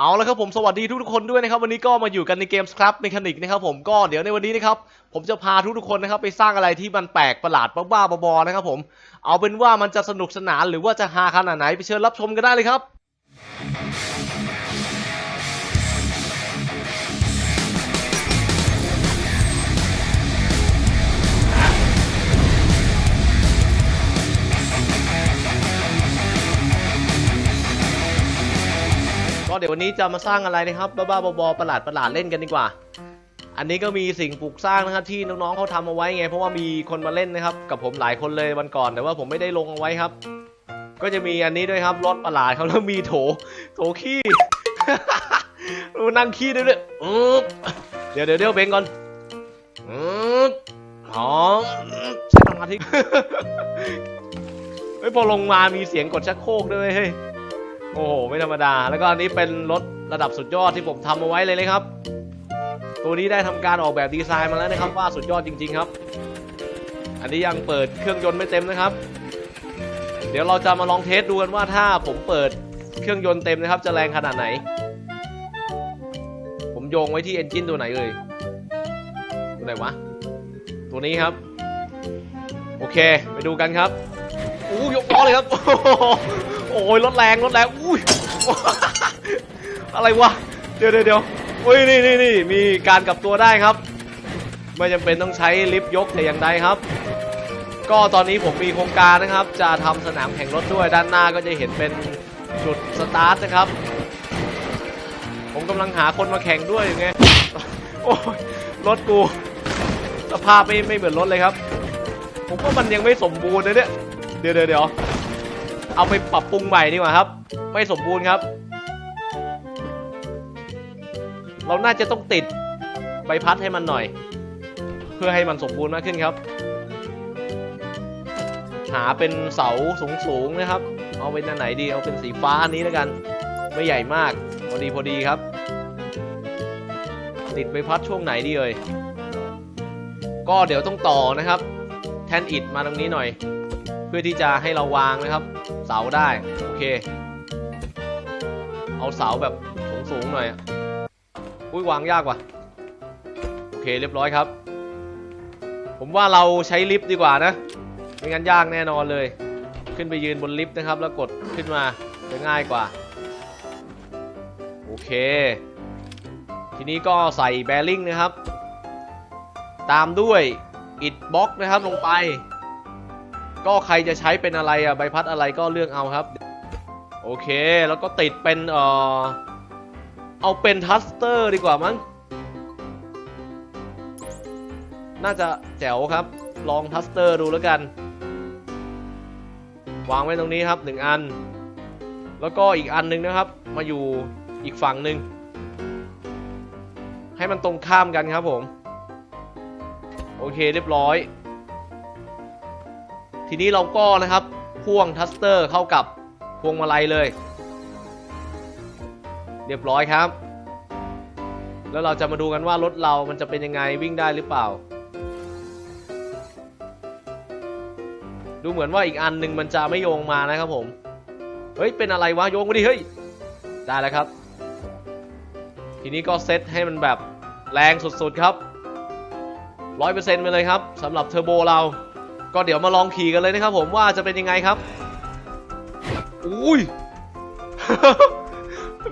เอาละครับผมสวัสดีทุกๆคนด้วยนะครับวันนี้ก็มาอยู่กันในเกมสครับในคานิกนะครับผมก็เดี๋ยวในวันนี้นะครับผมจะพาทุกๆคนนะครับไปสร้างอะไรที่มันแปลกประหลาดบ้าๆบอๆนะครับผมเอาเป็นว่ามันจะสนุกสนานหรือว่าจะฮาขนาดไหนไปเชิญรับชมกันได้เลยครับ เดี๋ยววันนี้จะมาสร้างอะไรนะครับบ้าๆบอๆประหลาดประหลาดเล่นกันดีกว่า อันนี้ก็มีสิ่งปลูกสร้างนะครับที่น้องๆเขาทำเอาไว้ไง เพราะว่ามีคนมาเล่นนะครับ กับผมหลายคนเลยวันก่อนแต่ว่าผมไม่ได้ลงเอาไว้ครับ ก็จะมีอันนี้ด้วยครับรถประหลาดเขาแล้วมีโถโถขี้ดูนั่งขี้ด้วยด้วยเดี๋ยวเดี๋ยวเดี๋ยวเบงก่อนหอมใช้สมาธิเฮ้ยพอลงมามีเสียงกดชักโครกด้วยเฮ้ย โอ้โห ไม่ธรรมดา แล้วก็อันนี้เป็นรถระดับสุดยอดที่ผมทำเอาไว้เลยนะครับ ตัวนี้ได้ทำการออกแบบดีไซน์มาแล้วนะครับว่าสุดยอดจริง ๆครับ อันนี้ยังเปิดเครื่องยนต์ไม่เต็มนะครับ เดี๋ยวเราจะมาลองเทสดูกันว่าถ้าผมเปิดเครื่องยนต์เต็มนะครับ จะแรงขนาดไหน ผมโยงไว้ที่เอนจินตัวไหนเลยตัวไหนวะ ตัวนี้ครับ โอเค ไปดูกันครับอู้ยกล้อเลยครับ โอ้ยรถแรงรถแรงอุ้ยอะไรวะเดี๋ยวเดี๋ยวเดี๋ยวอุ้ยนี่นี่นี่มีการกลับตัวได้ครับ ไม่จำเป็นต้องใช้ลิฟต์ยกแต่อย่างใดครับ ก็ตอนนี้ผมมีโครงการนะครับ จะทำสนามแข่งรถด้วยด้านหน้าก็จะเห็นเป็นจุดสตาร์ทนะครับ ผมกำลังหาคนมาแข่งด้วยอย่างไงโอ้ยรถกูสภาพไม่ไม่เหมือนรถเลยครับ ผมว่ามันยังไม่สมบูรณ์เนี่ยเดี๋ยวเดี๋ยวเดี๋ยว เอาไปปรับปรุงใหม่ดีกว่าครับ ไม่สมบูรณ์ครับ เราน่าจะต้องติดใบพัดให้มันหน่อย เพื่อให้มันสมบูรณ์มากขึ้นครับ หาเป็นเสาสูงๆนะครับ เอาเป็นอันไหนดีเอาเป็นสีฟ้าอันนี้แล้วกัน ไม่ใหญ่มากพอดีพอดีครับ ติดใบพัดช่วงไหนดีเอ่ยก็เดี๋ยวต้องต่อนะครับ แทนอิดมาตรงนี้หน่อย เพื่อที่จะให้เราวางนะครับ เสาได้ โอเค เอาเสาแบบสูงๆหน่อย อุ้ยวางยากว่ะ โอเคเรียบร้อยครับ ผมว่าเราใช้ลิฟต์ดีกว่านะ ไม่งั้นยากแน่นอนเลย ขึ้นไปยืนบนลิฟต์นะครับ แล้วกดขึ้นมาจะง่ายกว่า โอเค ทีนี้ก็ใส่แบริ่งนะครับ ตามด้วยอิดบล็อกนะครับลงไป ก็ใครจะใช้เป็นอะไรอะใบพัดอะไรก็เลือกเอาครับ โอเคแล้วก็ติดเป็นเอ่อเอาเป็นทัสเตอร์ดีกว่ามั้งน่าจะแจ๋วครับ ลองทัสเตอร์ดูแล้วกัน วางไว้ตรงนี้ครับหนึ่งอัน แล้วก็อีกอันหนึงนะครับ มาอยู่อีกฝั่งหนึ่งให้มันตรงข้ามกันครับผม โอเคเรียบร้อย ทีนี้เราก็นะครับพ่วงทัสเตอร์เข้ากับพวงมาลัยเลย เรียบร้อยครับ แล้วเราจะมาดูกันว่ารถเรามันจะเป็นยังไงวิ่งได้หรือเปล่า ดูเหมือนว่าอีกอันหนึ่งมันจะไม่โยงมานะครับผม เฮ้ย เป็นอะไรวะโยงมาดิเฮ้ย ได้แล้วครับ ทีนี้ก็เซตให้มันแบบแรงสุดๆครับร้อยเปอร์เซ็นต์ไปเลยครับสำหรับเทอร์โบเรา ก็เดี๋ยวมาลองขี่กันเลยนะครับผมว่าจะเป็นยังไงครับ อุ้ย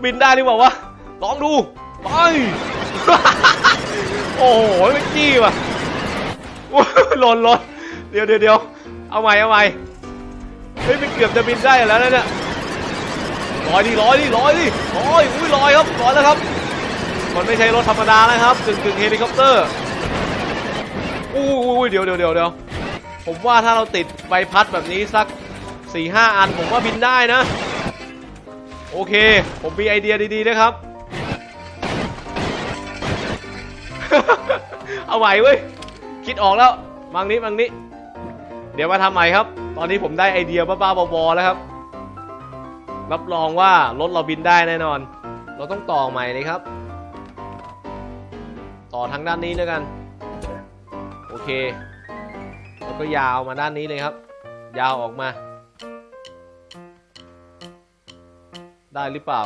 บินได้หรือเปล่าวะ ลองดู ไป โอ้โหไม่จี้ว่ะหล่นหล่นเดี๋ยวเดี๋ยวเดี๋ยวเอาใหม่เอาใหม่ เฮ้ยมันเกือบจะบินได้แล้วนะเนี่ยลอยดิลอยดิลอยดิลอยอุ้ยลอยครับลอยแล้วครับ มันไม่ใช่รถธรรมดานะครับกึ่งกึ่งเฮลิคอปเตอร์อู้ยเดี๋ยวเดี๋ยวเดี๋ยวเดี๋ยว ผมว่าถ้าเราติดใบพัดแบบนี้สัก4ี่ห้าอัน ผมว่าบินได้นะ โอเค ผมมีไอเดียดีๆนะครับ เอาใหม่เว้ย คิดออกแล้วมังนี้มังนี้ เดี๋ยวมาทำใหม่ครับ ตอนนี้ผมได้ไอเดียบ้าๆบอๆแล้วครับ รับรองว่ารถเราบินได้แน่นอน เราต้องต่อใหม่เลยครับ ต่อทางด้านนี้แล้วกัน โอเค ก็ยาวมาด้านนี้เลยครับ ยาวออกมา ได้หรือเปล่า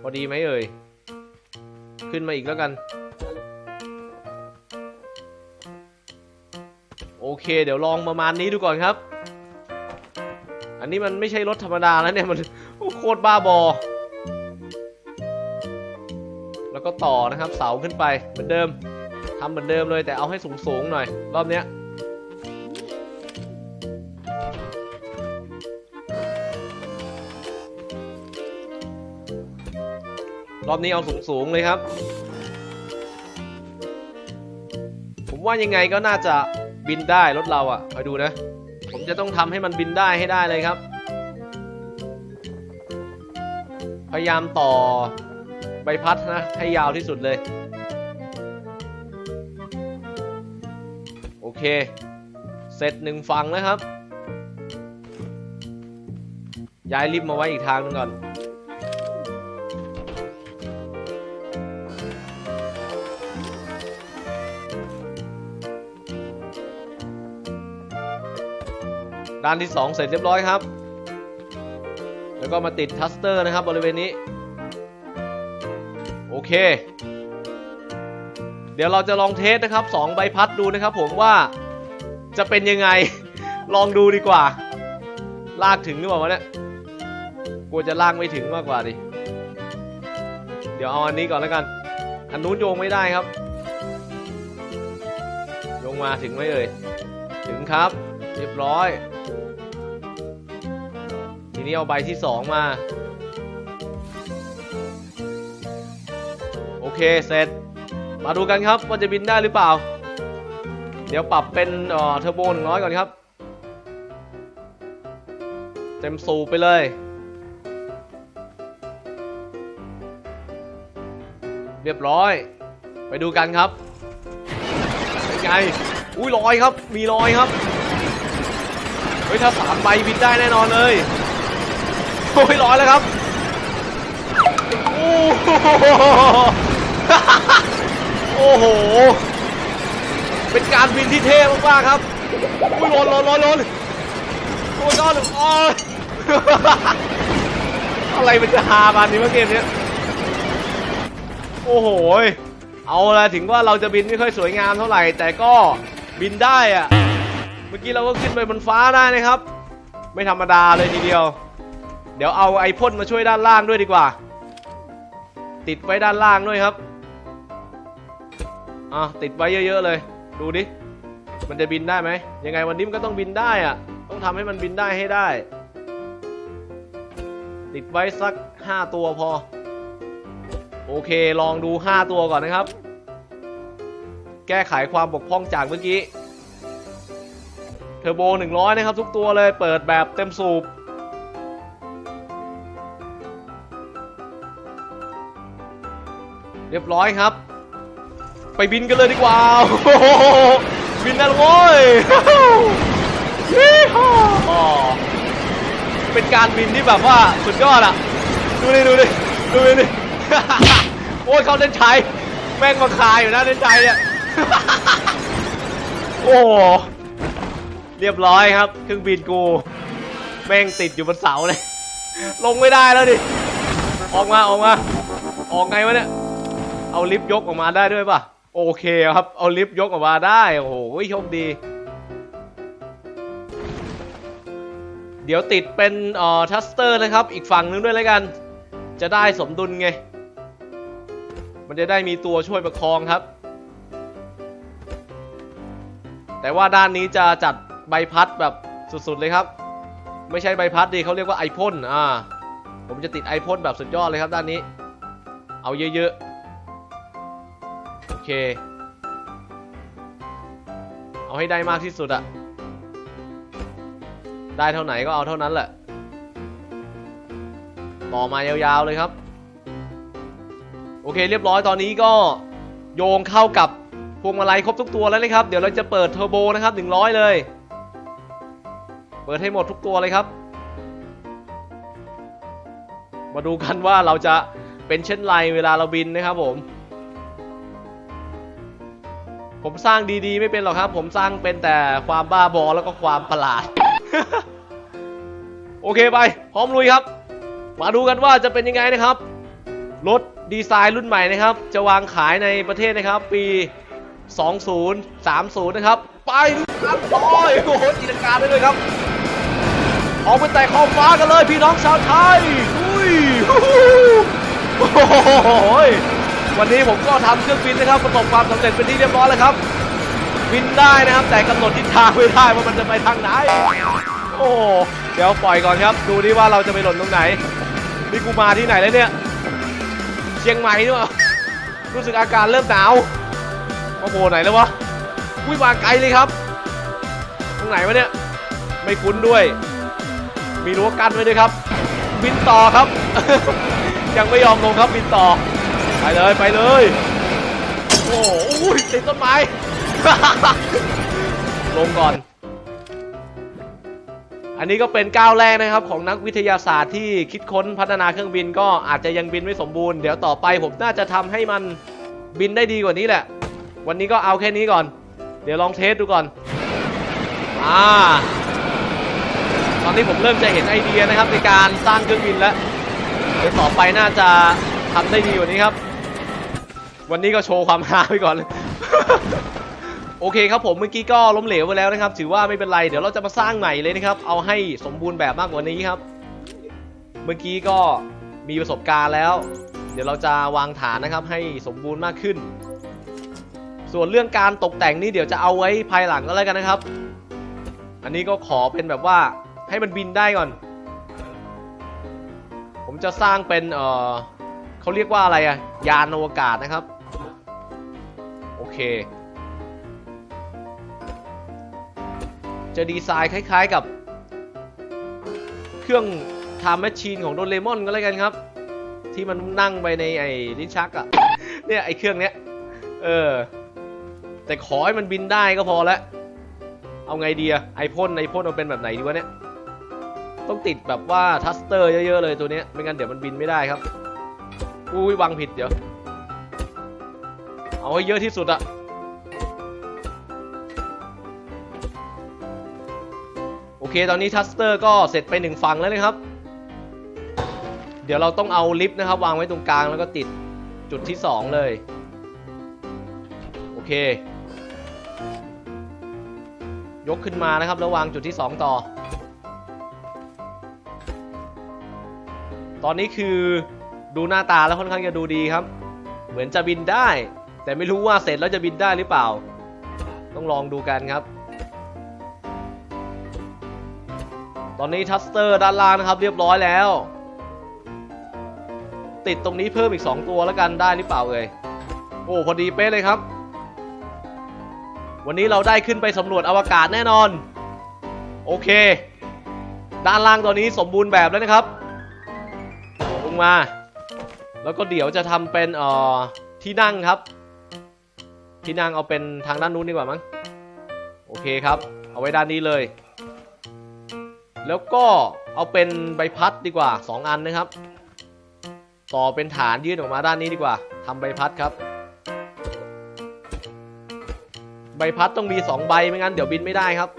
พอดีไหมเอ่ย ขึ้นมาอีกแล้วกัน โอเค เดี๋ยวลองประมาณนี้ดูก่อนครับ อันนี้มันไม่ใช่รถธรรมดาแล้วเนี่ย มันโคตรบ้าบอ แล้วก็ต่อนะครับเสาขึ้นไปเหมือนเดิม ทำเหมือนเดิมเลยแต่เอาให้สูงๆหน่อย รอบเนี้ยรอบนี้เอาสูงๆเลยครับ ผมว่ายังไงก็น่าจะบินได้รถเราอะ่ะคอยดูนะ ผมจะต้องทำให้มันบินได้ให้ได้เลยครับ พยายามต่อใบพัดนะ ให้ยาวที่สุดเลย เค เสร็จหนึ่งฝั่งแล้วครับ ย้ายลิฟต์มาไว้อีกทางหนึงก่อน ด้านที่ 2 เสร็จเรียบร้อยครับ แล้วก็มาติดทัสเตอร์นะครับบริเวณนี้ โอเค เดี๋ยวเราจะลองเทสนะครับ2ใบพัดดูนะครับผมว่าจะเป็นยังไง ลองดูดีกว่า ลากถึงหรือเปล่าวะเนี่ยกลัวจะลากไม่ถึงมากกว่าดิ เดี๋ยวเอาอันนี้ก่อนแล้วกัน อันนู้นโยงไม่ได้ครับโยงมาถึงไหมเอ่ย ถึงครับ เรียบร้อย ทีนี้เอาใบที่2มา โอเค เสร็จ มาดูกันครับว่าจะบินได้หรือเปล่า เดี๋ยวปรับเป็นเอ่อเทอร์โบหนึ่งร้อยก่อนครับ เต็มสูบไปเลย เรียบร้อย ไปดูกันครับเป็นไง อุ้ยลอยครับ มีลอยครับเฮ้ยถ้าสามใบบินได้แน่นอนเลยโอ้ยร้อยแล้วครับโอ้ โอ้โห เป็นการบินที่เท่มากๆครับอุ้ยหล่นหล่นหล่นหล่นโอ้ยก้อนอ้ยอะไรมันจะฮาบานนี้เมื่อเกมเนี้ยโอ้โห เอาละถึงว่าเราจะบินไม่ค่อยสวยงามเท่าไหร่ แต่ก็บินได้อะเมื่อกี้เราก็ขึ้นไปบนฟ้าได้นะครับ ไม่ธรรมดาเลยทีเดียว เดี๋ยวเอาไอพ่นมาช่วยด้านล่างด้วยดีกว่า ติดไว้ด้านล่างด้วยครับ อะติดไว้เยอะๆเลย ดูดิ มันจะบินได้ไหม ยังไงวันนี้มันก็ต้องบินได้อะต้องทำให้มันบินได้ให้ได้ ติดไว้สัก 5 ตัวพอ โอเค ลองดู 5 ตัวก่อนนะครับ แก้ไขความบกพร่องจากเมื่อกี้ เทอร์โบ 100 นะครับ ทุกตัวเลย เปิดแบบเต็มสูบเรียบร้อยครับ ไปบินกันเลยดีกว่า บินนะโว้ยยี่ห้อเป็นการบินที่แบบว่าสุดยอดอะ ดูดิดูดิดูดิโอ้ยเขาเล่นชัยแม่งมาคายอยู่นะเล่นชัยเนี่ยโอ้เรียบร้อยครับเครื่องบินกู แม่งติดอยู่บนเสาเลย ลงไม่ได้แล้วดิ ออกมาออกมา ออกไงวะเนี่ย เอาลิฟต์ยกออกมาได้ด้วยป่ะ โอเคครับ เอาลิฟต์ยกออกมาได้ โอ้โหโชคดี เดี๋ยวติดเป็นเอ่อทัสเตอร์นะครับ อีกฝั่งนึงด้วยแล้วกัน จะได้สมดุลไง มันจะได้มีตัวช่วยประคองครับ แต่ว่าด้านนี้จะจัดใบพัดแบบสุดๆเลยครับ ไม่ใช่ใบพัดดิเขาเรียกว่าไอพ่นอ่า ผมจะติดไอพ่นแบบสุดยอดเลยครับด้านนี้ เอาเยอะๆ โอเค เอาให้ได้มากที่สุดอะได้เท่าไหนก็เอาเท่านั้นแหละ ต่อมายาวๆเลยครับ โอเคเรียบร้อยตอนนี้ก็โยงเข้ากับพวงมาลัยครบทุกตัวแล้วนะครับ เดี๋ยวเราจะเปิดเทอร์โบนะครับ 100 เลย เปิดให้หมดทุกตัวเลยครับ มาดูกันว่าเราจะเป็นเช่นไรเวลาเราบินนะครับผม ผมสร้างดีๆ ไม่เป็นหรอกครับ ผมสร้างเป็นแต่ความบ้าบอแล้วก็ความประหลาด โอเคไป พร้อมลุยครับ มาดูกันว่าจะเป็นยังไงนะครับ รถดีไซน์รุ่นใหม่นะครับ จะวางขายในประเทศนะครับ ปี 2030 นะครับ ไปครับโอ้ยโอ้โหจินตนาการได้เลยครับ ออกไปแต่ขอบฟ้ากันเลยพี่น้องชาวไทยอุ้ยโอ้โห วันนี้ผมก็ทำเครื่องบินนะครับประสบความสำเร็จเป็นที่เรียบร้อยแล้วครับ บินได้นะครับ แต่กำหนดทิศทางไม่ได้ว่ามันจะไปทางไหน โอ้เดี๋ยวปล่อยก่อนครับ ดูดิว่าเราจะไปหล่นตรงไหนนี่กูมาที่ไหนแล้วเนี่ยเชียงใหม่นี่ว่ารู้สึกอาการเริ่มหนาวโอ้โหไหนแล้ววะอุ้ยมาไกลเลยครับ ตรงไหนวะเนี่ยไม่คุ้นด้วย มีรั้วกั้นไว้ด้วยครับ บินต่อครับ ยังไม่ยอมลงครับบินต่อ เลยไปเลย โอ้โหอุ้ยติดต้นไม้ ลงก่อน อันนี้ก็เป็นก้าวแรกนะครับของนักวิทยาศาสตร์ที่คิดค้นพัฒนาเครื่องบินก็อาจจะยังบินไม่สมบูรณ์ เดี๋ยวต่อไปผมน่าจะทำให้มันบินได้ดีกว่านี้แหละ วันนี้ก็เอาแค่นี้ก่อน เดี๋ยวลองเทสดูก่อน อ่า ตอนนี้ผมเริ่มจะเห็นไอเดียนะครับในการสร้างเครื่องบินแล้ว เดี๋ยวต่อไปน่าจะทำได้ดีกว่านี้ครับ วันนี้ก็โชว์ความฮาไปก่อนเลยโอเคครับผมเมื่อกี้ก็ล้มเหลวไปแล้วนะครับ ถือว่าไม่เป็นไรเดี๋ยวเราจะมาสร้างใหม่เลยนะครับ เอาให้สมบูรณ์แบบมากกว่านี้ครับ เมื่อกี้ก็มีประสบการณ์แล้ว เดี๋ยวเราจะวางฐานนะครับ ให้สมบูรณ์มากขึ้น ส่วนเรื่องการตกแต่งนี่เดี๋ยวจะเอาไว้ภายหลังก็แล้วกันนะครับ อันนี้ก็ขอเป็นแบบว่าให้มันบินได้ก่อน ผมจะสร้างเป็นเออเขาเรียกว่าอะไรอะยานอวกาศนะครับ เค จะดีไซน์คล้ายๆกับ เครื่องทำแมชชีนของโดเรมอนก็แล้วกันครับ ที่มันนั่งไปในไอ้ลิ้นชักอะเนี่ยไอ้เครื่องเนี้ย เออ แต่ขอให้มันบินได้ก็พอแล้วเอาไงดีอะไอพ่นไอพ่นมันเป็นแบบไหนดีวะเนี่ย ต้องติดแบบว่าทัสเตอร์เยอะๆเลยตัวเนี้ยไม่งั้นเดี๋ยวมันบินไม่ได้ครับ อุ้ยวางผิดเดี๋ยว เอาให้เยอะที่สุดอะโอเค ตอนนี้ทัสเตอร์ก็เสร็จไปหนึ่งฝั่งแล้วนะครับ เดี๋ยวเราต้องเอาลิฟต์นะครับ วางไว้ตรงกลางแล้วก็ติดจุดที่สองเลย โอเค ยกขึ้นมานะครับ แล้ววางจุดที่ 2 ต่อ ตอนนี้คือดูหน้าตาแล้วค่อนข้างจะดูดีครับ เหมือนจะบินได้ แต่ไม่รู้ว่าเสร็จแล้วจะบินได้หรือเปล่า ต้องลองดูกันครับ ตอนนี้ทัสเตอร์ด้านล่างนะครับ เรียบร้อยแล้ว ติดตรงนี้เพิ่มอีก 2 ตัวแล้วกันได้หรือเปล่าเอ่ยโอ้พอดีเป๊ะเลยครับ วันนี้เราได้ขึ้นไปสำรวจอวกาศแน่นอน โอเค ด้านล่างตัวนี้สมบูรณ์แบบแล้วนะครับลงมา แล้วก็เดี๋ยวจะทำเป็นเอ่อที่นั่งครับ ที่นั่งเอาเป็นทางด้านนู้นดีกว่ามั้งโอเคครับ เอาไว้ด้านนี้เลย แล้วก็เอาเป็นใบพัดดีกว่า 2 อันนะครับ ต่อเป็นฐานยื่นออกมาด้านนี้ดีกว่าทำใบพัดครับ ใบพัดต้องมี 2 ใบไม่งั้นเดี๋ยวบินไม่ได้ครับ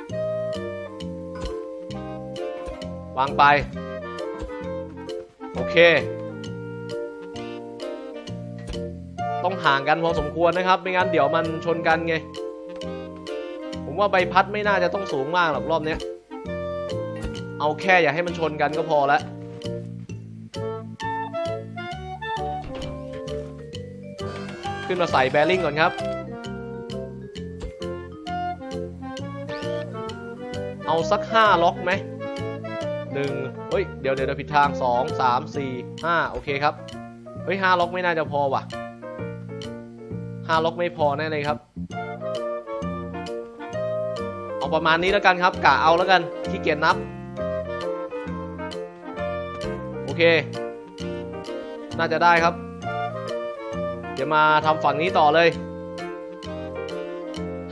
วางไป โอเค ต้องห่างกันพอสมควรนะครับ ไม่งั้นเดี๋ยวมันชนกันไง ผมว่าใบพัดไม่น่าจะต้องสูงมากหรอกรอบเนี้ย เอาแค่อย่าให้มันชนกันก็พอแล้วขึ้นมาใส่แบริ่งก่อนครับ เอาสัก 5 ล็อกไหมหนึ่งเฮ้ย เดี๋ยวเดี๋ยวเดี๋ยวผิดทาง 2 3 4 5 โอเคครับ เฮ้ย 5 ล็อกไม่น่าจะพอว่ะ 5ล็อกไม่พอแน่เลยครับ เอาประมาณนี้แล้วกันครับกะเอาแล้วกันขี้เกียจนับ โอเค น่าจะได้ครับ เดี๋ยวมาทำฝั่งนี้ต่อเลย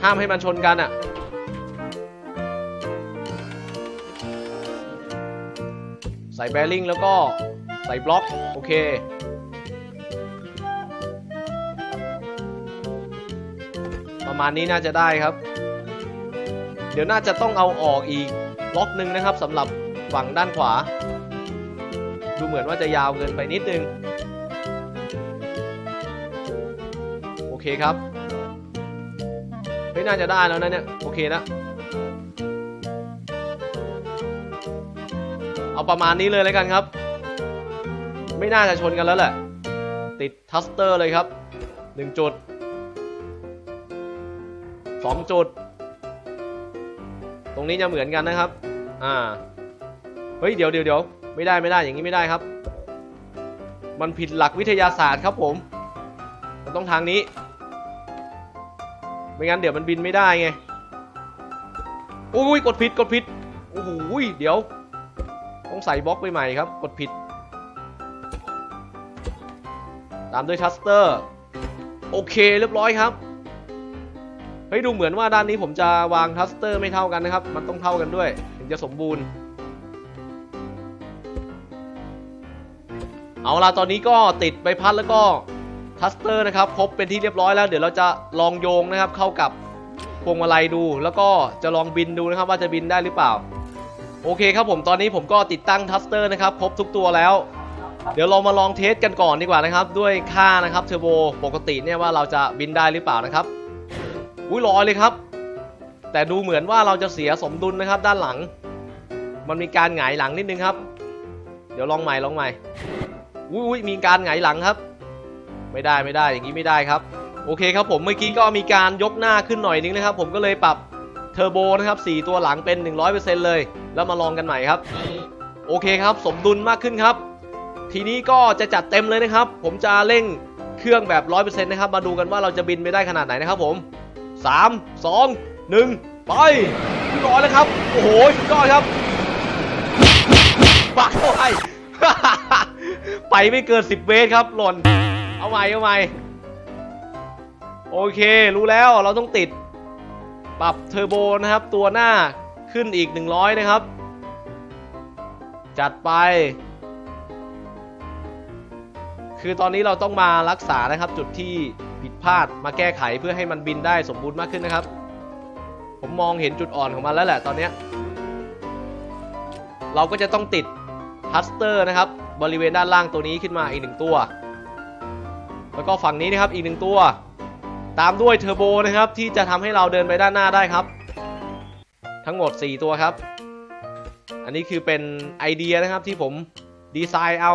ห้ามให้มันชนกันอะ่ะใส่แบริ่งแล้วก็ใส่บล็อก โอเค ประมาณนี้น่าจะได้ครับ เดี๋ยวน่าจะต้องเอาออกอีกบล็อกหนึ่งนะครับสำหรับฝั่งด้านขวา ดูเหมือนว่าจะยาวเกินไปนิดนึง โอเคครับเฮ้ยน่าจะได้แล้วนะเนี่ย โอเคนะเอาประมาณนี้เลยแล้วกันครับ ไม่น่าจะชนกันแล้วแหละ ติดทัสเตอร์เลยครับหนึ่งจุด สองจุด ตรงนี้จะเหมือนกันนะครับ อ่า เฮ้ย เดี๋ยวเดี๋ยวเดี๋ยวไม่ได้ไม่ได้อย่างนี้ไม่ได้ครับ มันผิดหลักวิทยาศาสตร์ครับผม มันต้องทางนี้ ไม่งั้นเดี๋ยวมันบินไม่ได้ไง อุ้ยกดผิดกดผิด โอ้โหเดี๋ยว ต้องใส่บล็อกไปใหม่ครับ กดผิด ตามด้วยทัสเตอร์ โอเคเรียบร้อยครับ เฮ้ยดูเหมือนว่าด้านนี้ผมจะวางทัสเตอร์ไม่เท่ากันนะครับ มันต้องเท่ากันด้วย ถึงจะสมบูรณ์ เอาล่ะตอนนี้ก็ติดใบพัดแล้วก็ทัสเตอร์นะครับครบเป็นที่เรียบร้อยแล้ว เดี๋ยวเราจะลองโยงนะครับ เข้ากับพวงมาลัยดู แล้วก็จะลองบินดูนะครับ ว่าจะบินได้หรือเปล่า โอเคครับผมตอนนี้ผมก็ติดตั้งทัสเตอร์นะครับครบทุกตัวแล้ว เดี๋ยวเรามาลองเทสกันก่อนดีกว่านะครับ ด้วยค่านะครับเทอร์โบปกติเนี่ยว่าเราจะบินได้หรือเปล่านะครับ อุ้ยลอยเลยครับ แต่ดูเหมือนว่าเราจะเสียสมดุลนะครับ ด้านหลัง มันมีการหงายหลังนิดนึงครับ เดี๋ยวลองใหม่ลองใหม่อุ้ยอุ้ยมีการหงายหลังครับ ไม่ได้ไม่ได้อย่างนี้ไม่ได้ครับ โอเคครับผมเมื่อกี้ก็มีการยกหน้าขึ้นหน่อยนึงนะครับ ผมก็เลยปรับเทอร์โบนะครับ4ตัวหลังเป็น 100%เลย แล้วมาลองกันใหม่ครับ โอเคครับ สมดุลมากขึ้นครับ ทีนี้ก็จะจัดเต็มเลยนะครับ ผมจะเร่งเครื่องแบบ 100%นะครับ มาดูกันว่าเราจะบินไปได้ขนาดไหนนะครับผม 3 2 1 ไปเรียบร้อยแล้วครับ โอ้โหสุดยอดครับปักเข้าไปไปไม่เกิน 10 เมตรครับ หล่น เอาใหม่เอาใหม่โอเค รู้แล้วเราต้องติด ปรับเทอร์โบนะครับ ตัวหน้าขึ้นอีก 100 นะครับ จัดไป คือตอนนี้เราต้องมารักษานะครับจุดที่ ผิดพลาดมาแก้ไขเพื่อให้มันบินได้สมบูรณ์มากขึ้นนะครับ ผมมองเห็นจุดอ่อนของมันแล้วแหละตอนนี้ เราก็จะต้องติดทัสเตอร์นะครับ บริเวณด้านล่างตัวนี้ขึ้นมาอีกหนึ่งตัว แล้วก็ฝั่งนี้นะครับอีกหนึ่งตัว ตามด้วยเทอร์โบนะครับที่จะทำให้เราเดินไปด้านหน้าได้ครับ ทั้งหมด 4 ตัวครับ อันนี้คือเป็นไอเดียนะครับที่ผมดีไซน์เอา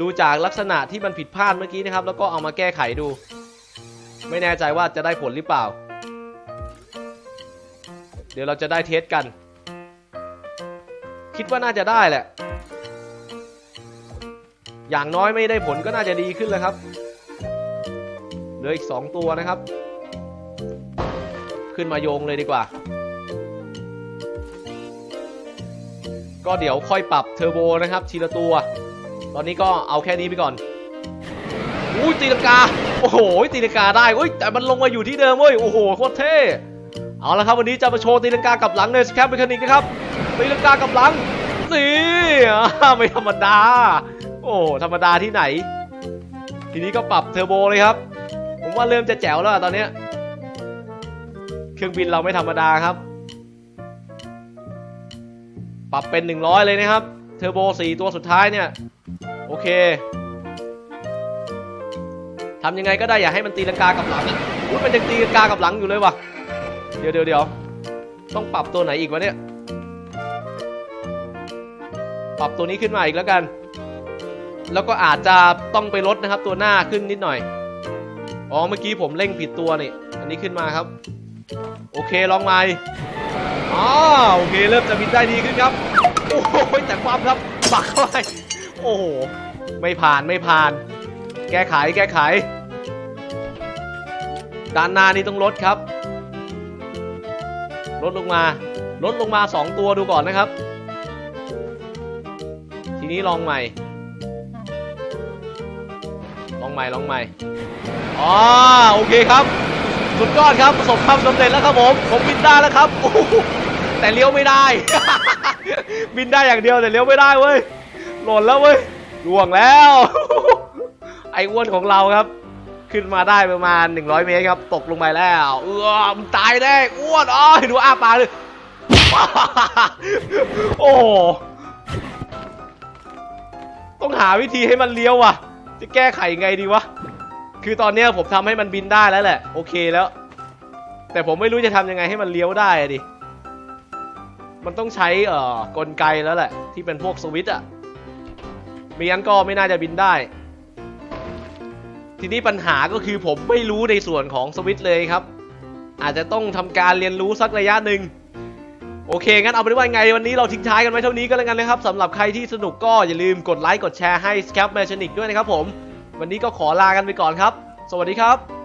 ดูจากลักษณะที่มันผิดพลาดเมื่อกี้นะครับ แล้วก็เอามาแก้ไขดู ไม่แน่ใจว่าจะได้ผลหรือเปล่า เดี๋ยวเราจะได้เทสกัน คิดว่าน่าจะได้แหละ อย่างน้อยไม่ได้ผลก็น่าจะดีขึ้นเลยครับ เหลืออีก 2 ตัวนะครับ ขึ้นมาโยงเลยดีกว่า ก็เดี๋ยวค่อยปรับเทอร์โบนะครับ ทีละตัว ตอนนี้ก็เอาแค่นี้ไปก่อนอุ้ยตีลังกา โอ้โหตีลังกาได้อุ้ยแต่มันลงมาอยู่ที่เดิมเว้ยโอ้โหโคตรเท่เอาละครับวันนี้จะมาโชว์ตีลังกากลับหลังในสแคปเมคานิกนะครับตีลังกากลับหลังนี่ไม่ธรรมดา โอ้ธรรมดาที่ไหน ทีนี้ก็ปรับเทอร์โบเลยครับ ผมว่าเริ่มจะแจ๋วแล้วตอนนี้เครื่องบินเราไม่ธรรมดาครับ ปรับเป็น 100 เลยนะครับ เทอร์โบ 4 ตัวสุดท้ายเนี่ย โอเค ทำยังไงก็ได้อย่าให้มันตีลังกากับหลังอะอุ๊ยมันยังตีลังกากับหลังอยู่เลยว่ะ เดี๋ยวเดี๋ยวเดี๋ยวต้องปรับตัวไหนอีกวะเนี่ย ปรับตัวนี้ขึ้นมาอีกแล้วกัน แล้วก็อาจจะต้องไปลดนะครับ ตัวหน้าขึ้นนิดหน่อย อ๋อเมื่อกี้ผมเร่งผิดตัวนี่ อันนี้ขึ้นมาครับ โอเคลองใหม่อ๋อโอเคเริ่มจะบินได้ดีขึ้นครับ โอ้โหแต่ความครับปักเข้าไปโอ้โหไม่ผ่านไม่ผ่าน แก้ไขแก้ไข ด้านหน้านี่ต้องลดครับ ลดลงมา ลดลงมา 2 ตัวดูก่อนนะครับ ทีนี้ลองใหม่ ลองใหม่ลองใหม่อ๋อโอเคครับสุดยอดครับประสบความสำเร็จแล้วครับผมผมบินได้แล้วครับแต่เลี้ยวไม่ได้ บินได้อย่างเดียวแต่เลี้ยวไม่ได้เว้ยหล่นแล้วเว้ยล่วงแล้ว ไอ้อ้วนของเราครับ ขึ้นมาได้ประมาณ 100 เมตรครับ ตกลงไปแล้ว เออมันตายแน่อ้วนอ๋อดูอ้าปากเลยโอ้ต้องหาวิธีให้มันเลี้ยวว่ะ จะแก้ไขยังไงดีวะ คือตอนนี้ผมทำให้มันบินได้แล้วแหละ โอเคแล้ว แต่ผมไม่รู้จะทำยังไงให้มันเลี้ยวได้ดิ มันต้องใช้เอ่อกลไกแล้วแหละ ที่เป็นพวกสวิตอะม่งั้นก็ไม่น่าจะบินได้ ทีนี้ปัญหาก็คือผมไม่รู้ในส่วนของสวิตช์เลยครับ อาจจะต้องทำการเรียนรู้สักระยะหนึ่งโอเค งั้นเอาเป็นว่าไงวันนี้เราทิ้งท้ายกันไว้เท่านี้ก็แล้วกันนะครับสำหรับใครที่สนุกก็อย่าลืมกดไลค์กดแชร์ให้ Scap Mechanic ด้วยนะครับผม วันนี้ก็ขอลากันไปก่อนครับ สวัสดีครับ